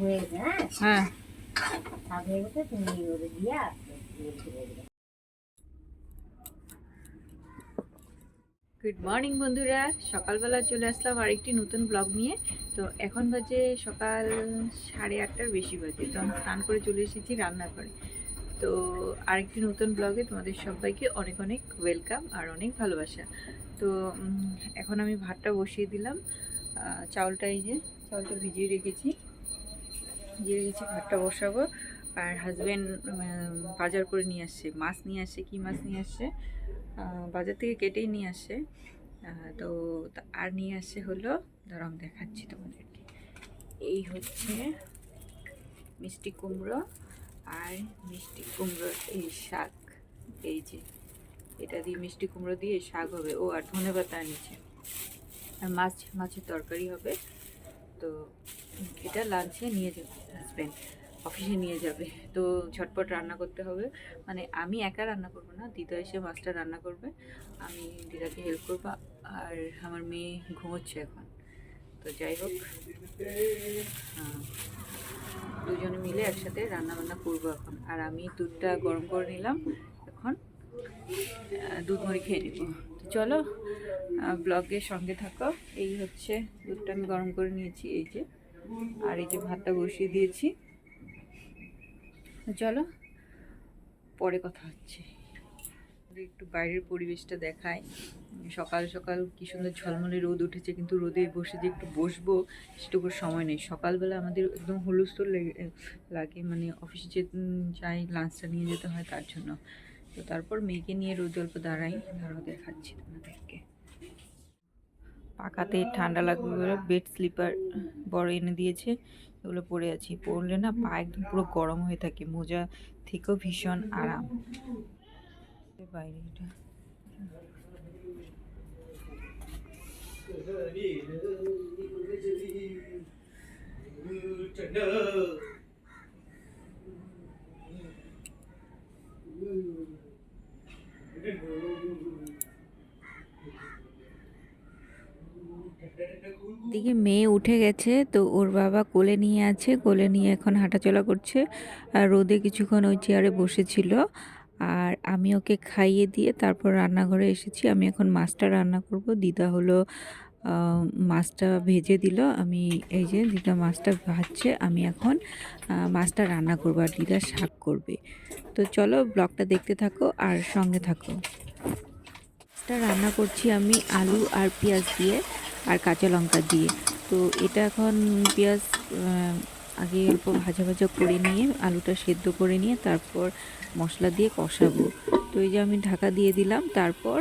হয়ে। Good morning বন্ধুরা। সকালবেলা চলে আসলাম আরেকটি নতুন ব্লগ নিয়ে। তো এখন বাজে সকাল সাড়ে আটটার বেশি বাজে। তো আমি স্নান করে চলে এসেছি রান্নাঘরে। তো আরেকটি নতুন ব্লগে তোমাদের সবাইকে অনেক অনেক ওয়েলকাম আর অনেক ভালোবাসা। তো এখন আমি ভাতটা বসিয়ে দিলাম। চাউলটা এই যে, চাউলটা ভিজিয়ে রেখেছি। ভিজিয়ে রেখেছি ভাতটা বসাবো। আর হাজব্যান্ড বাজার করে নিয়ে আসছে, মাছ নিয়ে আসছে, কী মাছ নিয়ে আসছে? বাজার থেকে কেটেই নিয়ে আসে তো আর নিয়ে আসে হলো, ধরো আমি দেখাচ্ছি তোমাদেরকে। এই হচ্ছে মিষ্টি কুমড়ো আর মিষ্টি কুমড়োর এই শাক। এই যে, এটা দিয়ে মিষ্টি কুমড়ো দিয়ে শাক হবে। ও, আর ধনে পাতা আনিছে আর মাছ, মাছের তরকারি হবে। তো এটা লাঞ্চে নিয়ে যাবে হাজব্যান্ড অফিসে নিয়ে যাবে। তো ঝটপট রান্না করতে হবে। মানে আমি একা রান্না করব না দিদা এসে মাছটা রান্না করবে। আমি দিদাকে হেল্প করব আর আমার মেয়ে ঘুমোচ্ছে এখন। তো যাই হোক হ্যাঁ, দুজনে মিলে একসাথে রান্না বান্না করব এখন। আর আমি দুধটা গরম করে নিলাম এখন দুধ মুড়ি খেয়ে নিব। তো চলো ব্লগের সঙ্গে থাকো। এই হচ্ছে দুধটা আমি গরম করে নিয়েছি এই যে। আর এই যে ভাতটা বসিয়ে দিয়েছি। চলো, পরে কথা হচ্ছে। একটু বাইরের পরিবেশটা দেখায় সকাল সকাল কি সুন্দর ঝলমলে রোদ উঠেছে, কিন্তু রোদে বসে যে একটু বসবো, সেটুকু সময় নেই। সকালবেলা আমাদের একদম হুলস্থুল লেগে মানে অফিসে যে যাই লাঞ্চটা নিয়ে যেতে হয় তার জন্য। তো তারপর মেয়েকে নিয়ে রোদ অল্প দাঁড়াই ধরো দেখাচ্ছি তোমাদেরকে। পাকাতে ঠান্ডা লাগবে বলে বেড স্লিপার বড় এনে দিয়েছে। এগুলো পরে আছি। পরলে না পা একদম পুরো গরম হয়ে থাকে। মোজা থেকেও ভীষণ আরাম। দিকে মেয়ে উঠে গেছে, তো ওর বাবা কোলে নিয়ে আছে, কোলে নিয়ে এখন হাঁটাচলা করছে। আর রোদে কিছুক্ষণ ওই চেয়ারে বসেছিল। আর আমি ওকে খাইয়ে দিয়ে তারপর রান্নাঘরে এসেছি। আমি এখন মাছটা রান্না করব। দিদা হলো মাছটা ভেজে দিল। আমি এই যে দিদা মাছটা ভাজছে, আমি এখন মাছটা রান্না করব আর দিদা শাক করবে। তো চলো ব্লগটা দেখতে থাকো আর সঙ্গে থাকো। মাছটা রান্না করছি আমি আলু আর পেঁয়াজ দিয়ে। আর কাঁচা লঙ্কা দিয়ে। তো এটা এখন পেঁয়াজ আগে অল্প ভাজা ভাজা করে নিয়ে, আলুটা সেদ্ধ করে নিয়ে তারপর মশলা দিয়ে কষাবো। তো এই যে আমি ঢাকা দিয়ে দিলাম, তারপর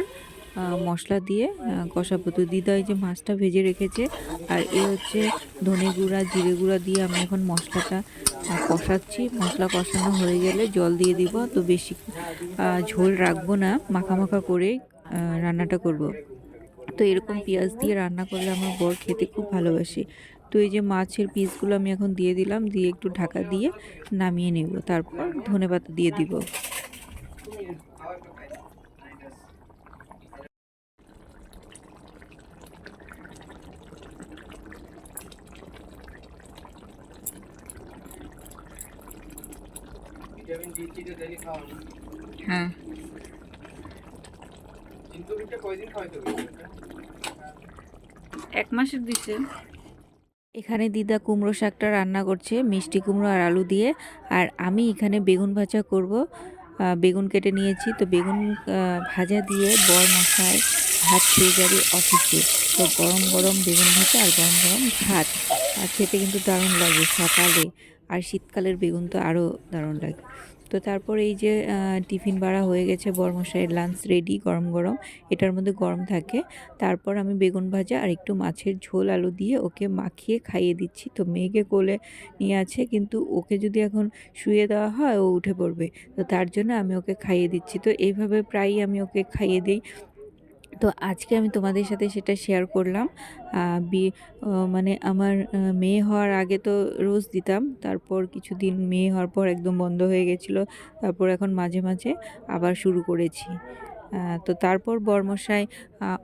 মশলা দিয়ে কষাবো। তো দিদা এই যে মাছটা ভেজে রেখেছে, আর এ হচ্ছে ধনে গুঁড়া, জিরে গুঁড়া দিয়ে আমি এখন মশলাটা কষাচ্ছি। মশলা কষানো হয়ে গেলে জল দিয়ে দিব। তো বেশি ঝোল রাখব না, মাখা মাখা করে রান্নাটা করব। তো এরকম পেঁয়াজ দিয়ে রান্না করলে আমার বর খেতে খুব ভালোবাসে। তো এই যে মাছের পিসগুলো আমি এখন দিয়ে দিলাম দিয়ে একটু ঢাকা দিয়ে নামিয়ে নেব। তারপর ধনেপাতা দিয়ে দিব। হ্যাঁ কিন্তু এটা কয়দিন খাওয়াইতে হবে এটা? এক মাসের দিছে। এখানে দিদা কুমড়ো শাকটা রান্না করছে মিষ্টি কুমড়ো আর আলু দিয়ে। আর আমি এখানে বেগুন ভাজা করব। বেগুন কেটে নিয়েছি। তো বেগুন ভাজা দিয়ে বর মশায় ভাত খেয়ে যাবে অফিসে। তো গরম গরম বেগুন ভাজা আর গরম গরম ভাত। আর খেতে কিন্তু দারুণ লাগে সকালে। আর শীতকালের বেগুন তো আরও দারুণ লাগে। তো তারপর এই যে টিফিন বাড়া হয়ে গেছে, বরমশাইয়ের লাঞ্চ রেডি গরম গরম। এটার মধ্যে গরম থাকে। তারপর আমি বেগুন ভাজা আর একটু মাছের ঝোল আলু দিয়ে ওকে মাখিয়ে খাইয়ে দিচ্ছি। তো মেয়েকে কোলে নিয়ে আছে, কিন্তু ওকে যদি এখন শুয়ে দেওয়া হয়, ও উঠে পড়বে। তো তার জন্য আমি ওকে খাইয়ে দিচ্ছি। তো এইভাবে প্রায়ই আমি ওকে খাইয়ে দিই। তো আজকে আমি তোমাদের সাথে সেটা শেয়ার করলাম। বি- মানে আমার মেয়ে হওয়ার আগে তো রোজ দিতাম, তারপর কিছুদিন মেয়ে হওয়ার পর একদম বন্ধ হয়ে গেছিল, তারপর এখন মাঝে মাঝে আবার শুরু করেছি। তো তারপর বর্মশাই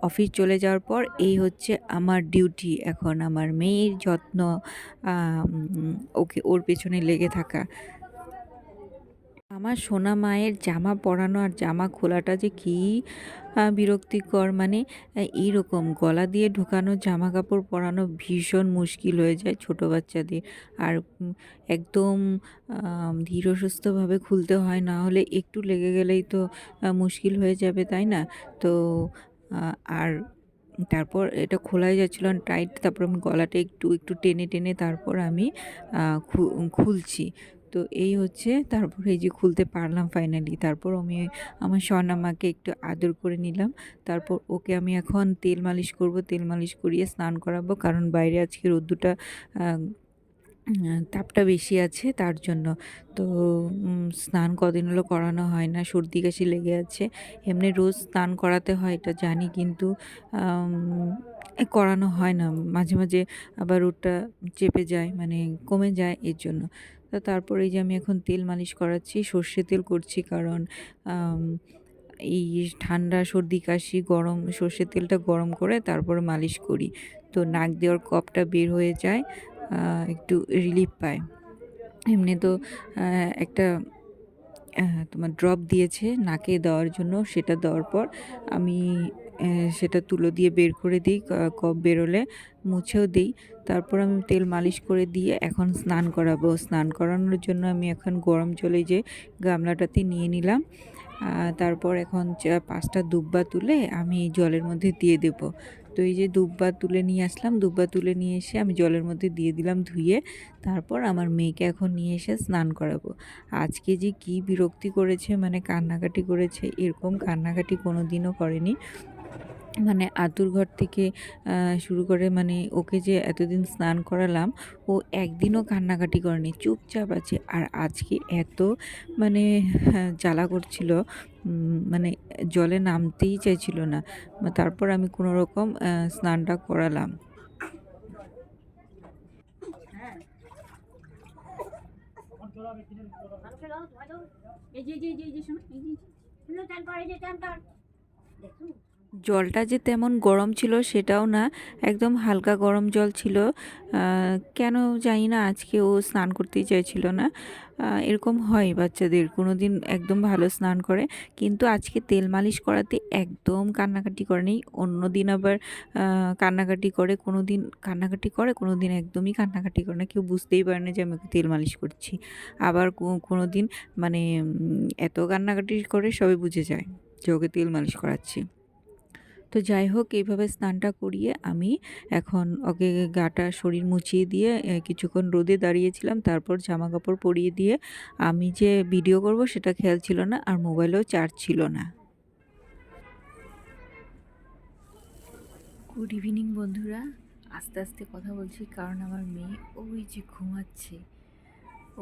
অফিস চলে যাওয়ার পর এই হচ্ছে আমার ডিউটি এখন আমার মেয়ের যত্ন ওকে, ওর পেছনে লেগে থাকা। আমার সোনা মায়ের জামা পরানো আর জামা খোলাটা যে কী বিরক্তিকর। মানে এইরকম গলা দিয়ে ঢোকানো জামা কাপড় পরানো ভীষণ মুশকিল হয়ে যায় ছোট বাচ্চাদের। আর একদম আহ, ধীর সুস্থভাবে খুলতে হয় না হলে একটু লেগে গেলেই তো মুশকিল হয়ে যাবে তাই না? তো আর তারপর এটা খোলাই যাচ্ছিল টাইট তারপর আমি গলাটা একটু একটু টেনে টেনে তারপর আমি খুলছি। তো এই হচ্ছে তারপর এই যে খুলতে পারলাম ফাইনালি তারপর আমি আমার স্বর্ণামাকে একটু আদর করে নিলাম। তারপর ওকে আমি এখন তেল মালিশ করব, তেল মালিশ করিয়ে স্নান করাবো কারণ বাইরে আজকে রোদ্দুটা তাপটা বেশি আছে তার জন্য। তো স্নান কদিন হলো করানো হয় না, সর্দি কাশি লেগে আছে। এমনি রোজ স্নান করাতে হয় এটা জানি কিন্তু করানো হয় না। মাঝে মাঝে আবার ওটা চেপে যায় মানে কমে যায় এর জন্য। তো তারপরে যে আমি এখন তেল মালিশ করাচ্ছি, সর্ষে তেল করছি কারণ এই ঠান্ডা, সর্দি, কাশি, গরম সর্ষের তেলটা গরম করে তারপরে মালিশ করি। তো নাক দেওয়ার কপটা বের হয়ে যায় একটু রিলিফ পায়। এমনি তো একটা তোমার ড্রপ দিয়েছে, নাকে দেওয়ার জন্য, সেটা দেওয়ার পর আমি সেটা তুলো দিয়ে বের করে দিই, ক- কফ বেরোলে মুছেও দিই। তারপর আমি তেল মালিশ করে দিয়ে এখন স্নান করাবো। স্নান করানোর জন্য আমি এখন গরম জলে যে গামলাটাতে নিয়ে নিলাম তারপর এখন পাঁচটা দুব্বা তুলে আমি জলের মধ্যে দিয়ে দেব। তো এই যে দুব্বা তুলে নিয়ে আসলাম, দুব্বা তুলে নিয়ে এসে আমি জলের মধ্যে দিয়ে দিলাম ধুয়ে, তারপর আমার মেয়েকে এখন নিয়ে এসে স্নান করাবো। আজকে যে কি বিরক্তি করেছে মানে কান্নাকাটি করেছে, এরকম কান্নাকাটি কোনো দিনও করেনি। মানে আতুর ঘর থেকে শুরু করে মানে ওকে যে এতদিন স্নান করালাম ও একদিনও কান্নাকাটি করেনি চুপচাপ আছে। আর আজকে এত মানে হ্যাঁ, জ্বালা করছিল মানে জলে নামতেই চাইছিল না। তারপর আমি কোনো রকম স্নানটা করালাম। করে কর জলটা যে তেমন গরম ছিল সেটাও না, একদম হালকা গরম জল ছিল। কেন জানি না, আজকে ও স্নান করতেই চাইছিল না। এরকম হয় বাচ্চাদের কোনো দিন একদম ভালো স্নান করে। কিন্তু আজকে তেল মালিশ করাতে একদম কান্নাকাটি করেনি। অন্য দিন আবার কান্নাকাটি করে কোনো দিন কান্নাকাটি করে কোনো দিন একদমই কান্নাকাটি করে না। কেউ বুঝতেই পারে না যে আমি তেল মালিশ করছি। আবার কোনো দিন মানে এত কান্নাকাটি করে সবাই বুঝে যায় যে ওকে তেল মালিশ করাচ্ছি। তো যাই হোক, এইভাবে স্নানটা করিয়ে আমি এখন ওকে গাটা শরীর মুছিয়ে দিয়ে কিছুক্ষণ রোদে দাঁড়িয়েছিলাম। তারপর জামা কাপড় পরিয়ে দিয়ে আমি যে ভিডিও করব সেটা খেয়াল ছিল না আর মোবাইলেও চার্জ ছিল না। গুড ইভিনিং বন্ধুরা। আস্তে আস্তে কথা বলছি কারণ আমার মেয়ে ওই যে ঘুমাচ্ছে।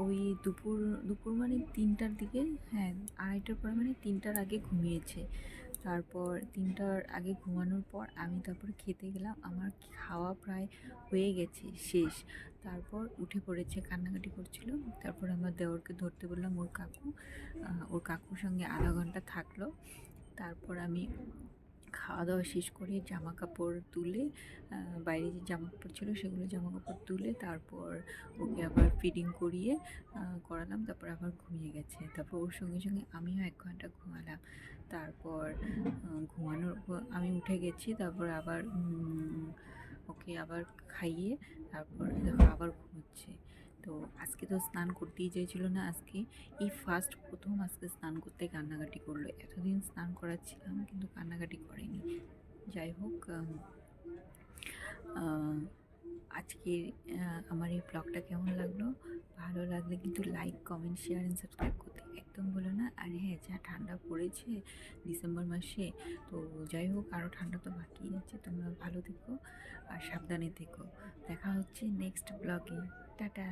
ওই দুপুর দুপুর মানে তিনটার দিকে হ্যাঁ আড়াইটার পর মানে তিনটার আগে ঘুমিয়েছে। তারপর তিনটার আগে ঘুমানোর পর আমি তারপর খেতে গেলাম। আমার খাওয়া প্রায় হয়ে গেছে, শেষ। তারপর উঠে পড়েছে, কান্নাকাটি করছিল। তারপর আমার দেওরকে ধরতে বললাম, ওর কাকু ওর কাকুর সঙ্গে আধা ঘণ্টা থাকল। তারপর আমি খাওয়া দাওয়া শেষ করে জামা কাপড় তুলে বাইরে যে জামা কাপড় ছিল সেগুলো জামা কাপড় তুলে তারপর ওকে আবার ফিডিং করিয়ে করালাম। তারপর আবার ঘুমিয়ে গেছে। তারপর ওর সঙ্গে সঙ্গে আমিও এক ঘণ্টা ঘুমালাম। তারপর ঘুমানোর আমি উঠে গেছি, তারপর আবার ওকে আবার খাইয়ে তারপর দেখো আবার ঘুমোচ্ছে। তো আজকে তো স্নান করতেই চাইছিল না আজকে। এই ফার্স্ট প্রথম আজকে স্নান করতে কান্নাকাটি করল। এতদিন স্নান করাচ্ছিলাম কিন্তু কান্নাকাটি করেনি। যাই হোক আম, আহ, আজকে আমার এই ব্লগটা কেমন লাগল? ভালো লাগলে কিন্তু like comment share and subscribe করতে একদম বলো না। আর হ্যাঁ যা ঠান্ডা পড়েছে ডিসেম্বর মাসে তো যাই হোক আরও ঠান্ডা তো বাকি আছে তোমরা ভালো থেকো আর সাবধানে থেকো। দেখা হচ্ছে নেক্সট ব্লগে টাটা!